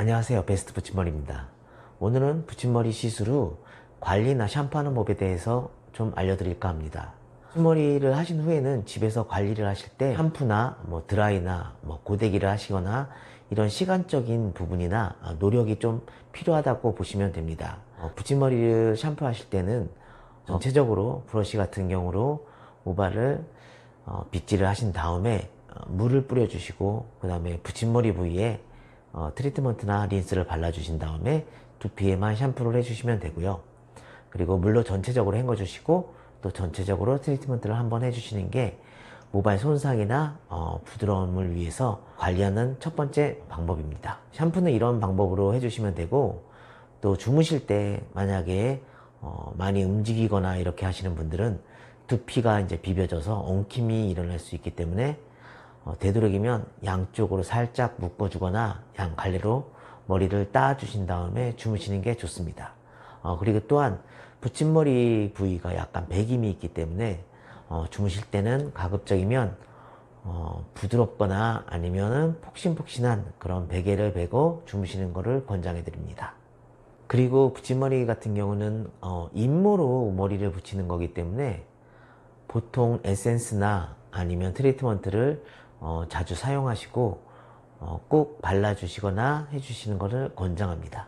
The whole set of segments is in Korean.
안녕하세요. 베스트 붙임머리입니다. 오늘은 붙임머리 시술 후 관리나 샴푸하는 법에 대해서 좀 알려드릴까 합니다. 붙임머리를 하신 후에는 집에서 관리를 하실 때 샴푸나 뭐 드라이나 뭐 고데기를 하시거나 이런 시간적인 부분이나 노력이 좀 필요하다고 보시면 됩니다. 어, 붙임머리를 샴푸하실 때는 전체적으로 브러쉬 같은 경우로 모발을 어, 빗질을 하신 다음에 어, 물을 뿌려주시고 그 다음에 붙임머리 부위에 어, 트리트먼트나 린스를 발라주신 다음에 두피에만 샴푸를 해주시면 되고요. 그리고 물로 전체적으로 헹궈주시고 또 전체적으로 트리트먼트를 한번 해주시는 게 모발 손상이나 어, 부드러움을 위해서 관리하는 첫 번째 방법입니다. 샴푸는 이런 방법으로 해주시면 되고 또 주무실 때 만약에 어, 많이 움직이거나 이렇게 하시는 분들은 두피가 이제 비벼져서 엉킴이 일어날 수 있기 때문에 어, 되도록이면 양쪽으로 살짝 묶어주거나 양 갈래로 머리를 따주신 다음에 주무시는 게 좋습니다. 어, 그리고 또한 붙임머리 부위가 약간 배김이 있기 때문에 어, 주무실 때는 가급적이면 어, 부드럽거나 아니면은 폭신폭신한 그런 베개를 베고 주무시는 것을 권장해 드립니다. 그리고 붙임머리 같은 경우는 어, 잇모로 머리를 붙이는 거기 때문에 보통 에센스나 아니면 트리트먼트를 어, 자주 사용하시고 어, 꼭 발라주시거나 해주시는 것을 권장합니다.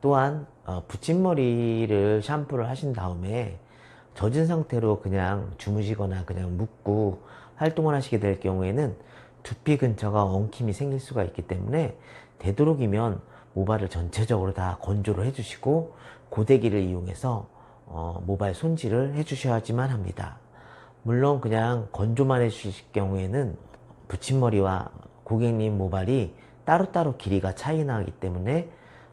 또한 어, 붙임머리를 샴푸를 하신 다음에 젖은 상태로 그냥 주무시거나 그냥 묻고 활동을 하시게 될 경우에는 두피 근처가 엉킴이 생길 수가 있기 때문에 되도록이면 모발을 전체적으로 다 건조를 해주시고 고데기를 이용해서 어, 모발 손질을 해주셔야지만 합니다. 물론 그냥 건조만 해주실 경우에는 붙임머리와 고객님 모발이 따로따로 길이가 차이 나기 때문에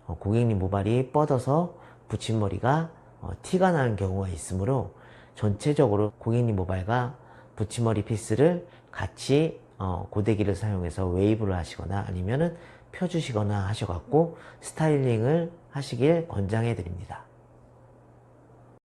어, 고객님 모발이 뻗어서 붙임머리가 어, 티가 나는 경우가 있으므로 전체적으로 고객님 모발과 붙임머리 피스를 같이 어, 고데기를 사용해서 웨이브를 하시거나 아니면은 펴주시거나 하셔갖고 스타일링을 하시길 권장해 드립니다.